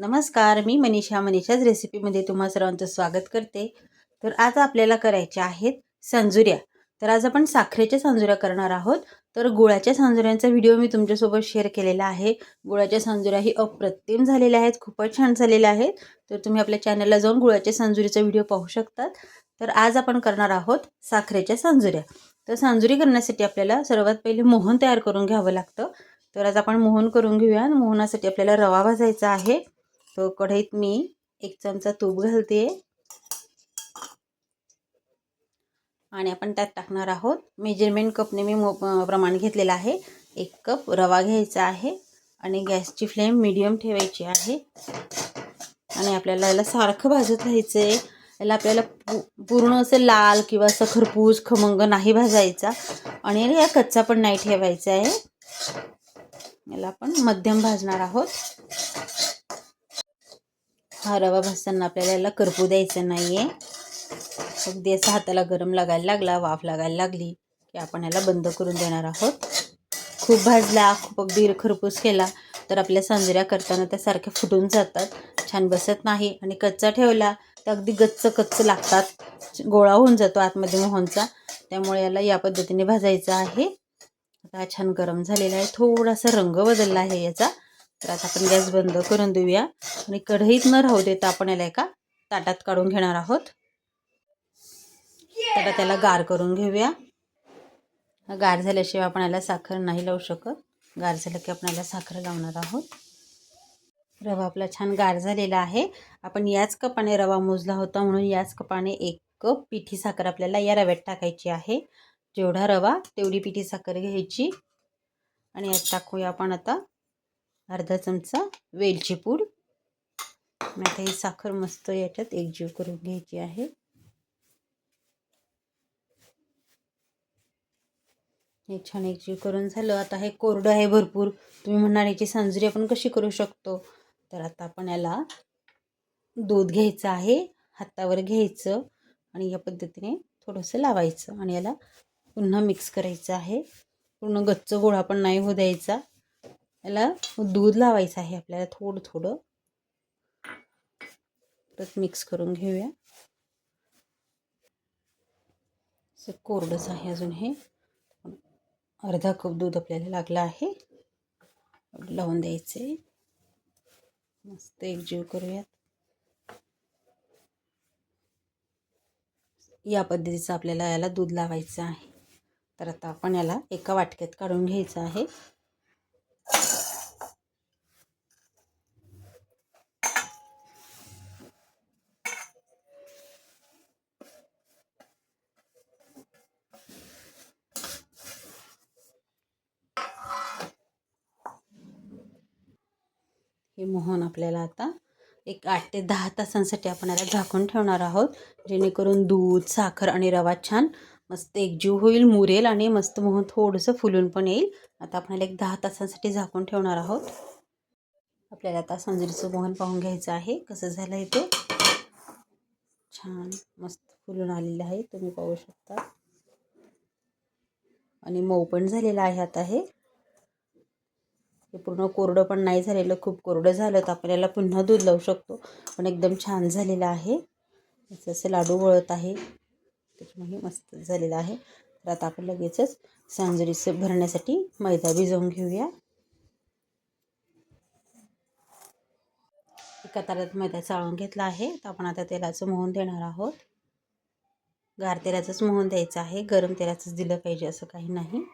नमस्कार मी मनीषा. मनीषाच रेसिपीमध्ये तुम्हा सर्वांचं स्वागत करते. तर आज आपल्याला करायच्या आहेत सांजुऱ्या. तर आज आपण साखरेच्या सांजुऱ्या करणार आहोत. तर गुळाच्या सांजुऱ्यांचा व्हिडिओ मी तुमच्यासोबत शेअर केलेला आहे. गुळाच्या सांजुऱ्या ही अप्रतिम झालेल्या आहेत खूपच छान झालेल्या आहेत. तर तुम्ही आपल्या चॅनलला जाऊन गुळाच्या सांजुरीचा व्हिडिओ पाहू शकतात. तर आज आपण करणार आहोत साखरेच्या सांजुऱ्या. तर सांजुरी करण्यासाठी आपल्याला सर्वात पहिले मोहन तयार करून घ्यावं लागतं. तर आज आपण मोहन करून घेऊया. मोहनासाठी आपल्याला रवा भाजायचा आहे. कढईत मी एक चमचा तूप घालते. आणि आपण त्यात टाकणार आहोत. मेजरमेंट कपने मी मो प्रमाण घेतलेलं आहे. एक कप रवा घ्यायचा आहे आणि गॅसची फ्लेम मिडियम ठेवायची आहे. आणि आपल्याला याला सारखं भाजत राहायचं आहे याला आपल्याला पू पूर्ण असं लाल किंवा असं खरपूस खमंग नाही भाजायचा. आणि या कच्चा पण नाही ठेवायचा आहे. याला आपण मध्यम भाजणार आहोत. हा रवा भाजताना आपल्याला याला करपू द्यायचं नाही आहे अगदी असं हाताला गरम लागायला लागला वाफ लागायला लागली की आपण याला बंद करून देणार आहोत. खूप भाजला खूप अगदी खरपूस केला तर आपल्या सांजऱ्या करताना त्या सारख्या फुटून जातात. छान बसत नाही आणि कच्चा ठेवला तर अगदी गच्च कच्च लागतात. गोळा होऊन जातो आतमध्ये मोहनचा. त्यामुळे याला या पद्धतीने भाजायचं आहे. आता छान गरम झालेला आहे. थोडासा रंग बदलला आहे याचा. तर आता आपण गॅस बंद करून देऊया. आणि कढईत न राहू देता आपण याला एका ताटात काढून घेणार आहोत. आता त्याला गार करून घेऊया. गार झाल्याशिवाय आपण याला साखर नाही लावू शकत. गार झालं की आपण याला साखर लावणार आहोत. रवा आपला छान गार झालेला आहे. आपण याच कपाने रवा मोजला होता म्हणून याच कपाने एक कप पिठी साखर आपल्याला या रव्यात टाकायची आहे. जेवढा रवा तेवढी पिठी साखर घ्यायची. आणि यात टाकूया आपण आता अर्धा चमचा वेलची पूड. आता ही साखर मस्त याच्यात एकजीव करून घ्यायची आहे. हे छान एकजीव करून झालं. आता हे कोरडं आहे भरपूर. तुम्ही म्हणणार याची सांजरी आपण कशी करू शकतो? तर आता आपण याला दूध घ्यायचं आहे हातावर घ्यायचं आणि या पद्धतीने थोडंसं लावायचं आणि याला पुन्हा मिक्स करायचं आहे. पूर्ण गच्च गोळा पण नाही होऊ द्यायचा. याला दूध लावायचं आहे आपल्याला थोडं थोडं. परत मिक्स करून घेऊया. असं कोरडंच आहे अजून हे. अर्धा कप दूध आपल्याला लागलं आहे. लावून द्यायचे. मस्त एकजीव करूयात. या पद्धतीचं आपल्याला याला दूध लावायचं आहे. तर आता आपण याला एका वाटक्यात काढून घ्यायचं आहे. हे मोहन आपल्याला आता एक आठ ते दहा तासांसाठी आपण याला झाकून ठेवणार आहोत जेणेकरून दूध साखर आणि रवा छान मस्त एकजीव होईल मुरेल आणि मस्त मोहन थोडंसं फुलून पण येईल. आता आपण एक दहा तासांसाठी झाकून ठेवणार आहोत. आपल्याला आता संजरीचं मोहन पाहून घ्यायचं आहे. कसं झालं आहे ते? छान मस्त फुलून आलेलं आहे. तुम्ही पाहू शकता. आणि मऊ पण झालेलं आहे आता हे. हे पूर्ण कोरडं पण नाही झालेलं. खूप कोरडं झालं तर आपल्याला पुन्हा दूध लावू शकतो. पण एकदम छान झालेलं आहे. असं लाडू वळत आहे. त्याच्यामुळे मस्त झालेलं आहे. तर आता आपण लगेचच सांजरीचं भरण्यासाठी मैदा भिजवून घेऊया. एका तारात मैदा चाळून घेतला आहे. तर आपण आता तेलाचं मोहन देणार आहोत. गार तेलाचंच मोहन द्यायचं आहे. गरम तेलाचंच दिलं पाहिजे असं काही नाही.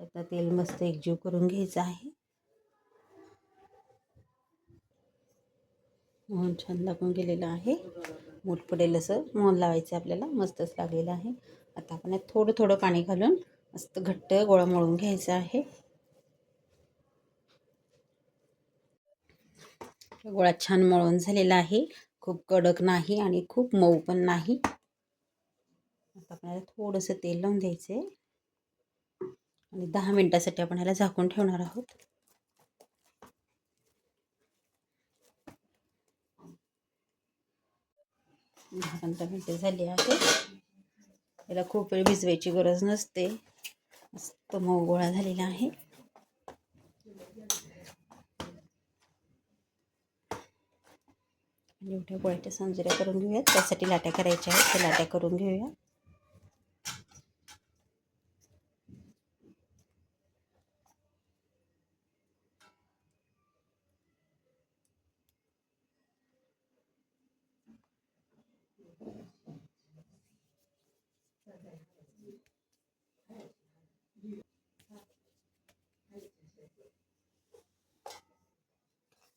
आता तेल मस्त एकजीव करून घ्यायचं आहे. मोहन छान लागून गेलेलं आहे. मूठ पडेल असं मोहन लावायचं आपल्याला. मस्तच लागलेलं आहे. आता आपण यात थोडं थोडं पाणी घालून मस्त घट्ट गोळा मळून घ्यायचा आहे. गोळा छान मळून झालेला आहे. खूप कडक नाही आणि खूप मऊ पण नाही. आता आपल्याला थोडंसं तेल लावून द्यायचं आहे आणि दहा मिनटासाठी आपण ह्याला झाकून ठेवणार आहोत. दहा पंधरा मिनटं झाली आहे. याला खूप वेळ भिजवायची गरज नसते. मस्त मऊ गोळा झालेला आहे. एवढ्या गोळ्याच्या सांजऱ्या करून घेऊयात. त्यासाठी लाट्या करायच्या आहेत. त्या लाट्या करून घेऊया.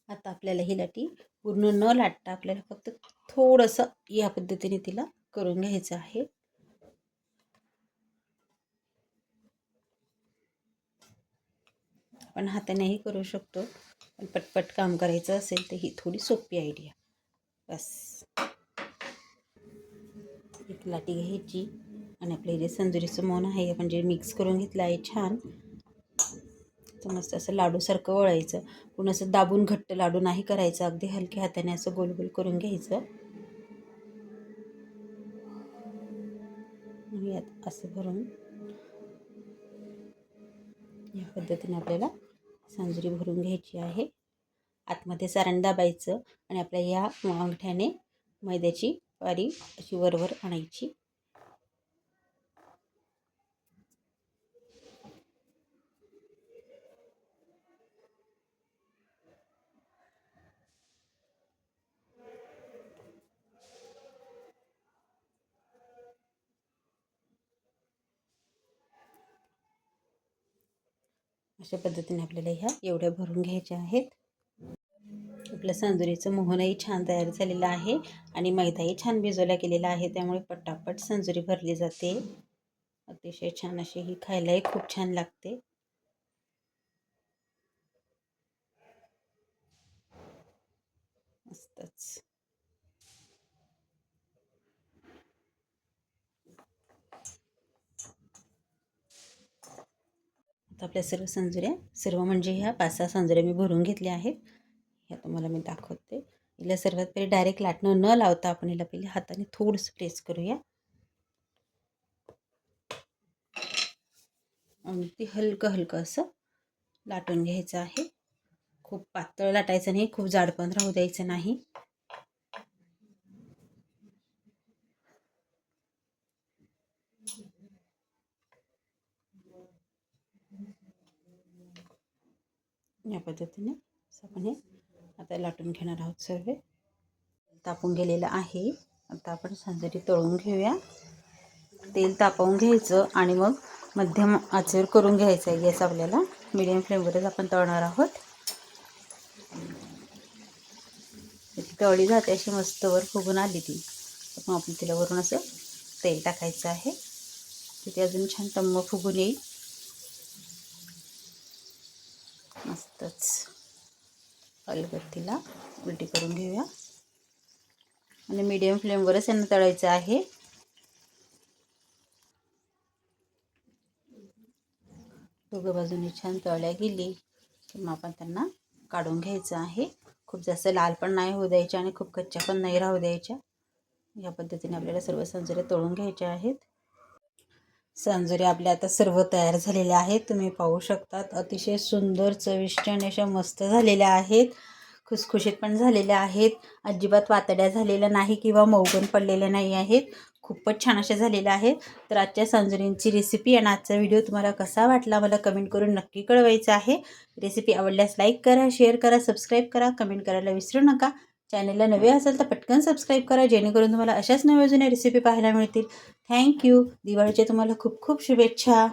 आता आपल्याला ही लाटी पूर्ण न लाटता आपल्याला फक्त थोडंसं या पद्धतीने तिला करून घ्यायचं आहे. आपण हातानेही करू शकतो. पण पटपट काम करायचं असेल तर ही थोडी सोपी आयडिया बस. एक लाटी घ्यायची आणि आपलं जे संजुरीचं मोन आहे म्हणजे मिक्स करून घेतलं आहे छान. तर मस्त असं लाडूसारखं वळायचं. पण असं दाबून घट्ट लाडू नाही करायचं अगदी हलक्या हाताने असं गोल गोल करून घ्यायचं. यात असं भरून या पद्धतीने आपल्याला सांजरी भरून घ्यायची आहे. आतमध्ये सारण दाबायचं आणि आपल्या या अंगठ्याने मैद्याची वारी अशी वरवर आणायची. अशा पद्धतीने आपल्याला ह्या एवढ्या भरून घ्यायच्या आहेत. आपलं संजुरीचं मोहनही छान तयार झालेलं आहे आणि मैदाही छान भिजवला गेलेला आहे त्यामुळे पटापट संजुरी भरली जाते. अतिशय छान अशी ही खायलाही खूप छान लागते. मस्तच. आता आपल्या सर्व संजुऱ्या सर्व म्हणजे ह्या पाच सहा संजुऱ्या मी भरून घेतल्या आहेत. ह्या तुम्हाला मी दाखवते. हिला सर्वात पहिले डायरेक्ट लाटणं न लावता आपण हिला पहिले हाताने थोडंसं प्रेस करूया. अगदी हलकं हलकं असं लाटून घ्यायचं आहे. खूप पातळ लाटायचं नाही खूप जाड पण राहू द्यायचं नाही. या पद्धतीने आपण हे आता लाटून घेणार आहोत सर्व. तापून गेलेलं आहे. आता आपण सांजरी तळून घेऊया. तेल तापवून घ्यायचं आणि मग मध्यम आचर करून घ्यायचं आहे गॅस आपल्याला. मिडियम फ्लेमवरच आपण तळणार आहोत. तळी जाते अशी मस्त वर फुगून आली ती. मग आपण तिला वरून असं तेल टाकायचं आहे. तिथे अजून छान तम्म फुगून येईल. मस्तच. अलगत्तीला उलटी करून घेऊया. आणि मीडियम फ्लेमवरच यांना तळायचं आहे. दोघं बाजूने छान तळल्या गेली. की मग आपण त्यांना काढून घ्यायचं आहे. खूप जास्त लाल पण नाही होऊ द्यायच्या आणि खूप कच्च्या पण नाही राहू द्यायच्या. या पद्धतीने आपल्याला सर्व संजुऱ्या तळून घ्यायच्या आहेत. सांजुरी आपल्या आता सर्व तयार झालेल्या आहेत. तुम्ही पाहू शकतात अतिशय सुंदर चविष्ट आणि अशा मस्त झालेल्या आहेत. खुसखुशीत पण झालेल्या आहेत. अजिबात वातड्या झालेल्या नाही किंवा मौगण पडलेल्या नाही आहेत. खूपच छान अशा झालेल्या आहेत. तर आजच्या सांजुरींची रेसिपी आणि आजचा व्हिडिओ तुम्हाला कसा वाटला मला कमेंट करून नक्की कळवायचं आहे. रेसिपी आवडल्यास लाईक करा शेअर करा सबस्क्राईब करा कमेंट करायला विसरू नका. चॅनलला नवे असेल तर पटकन सबस्क्राईब करा जेणेकरून तुम्हाला अशाच नव्या जुन्या रेसिपी पाहायला मिळतील. थँक्यू दिवाळीच्या तुम्हाला खूप खूप शुभेच्छा.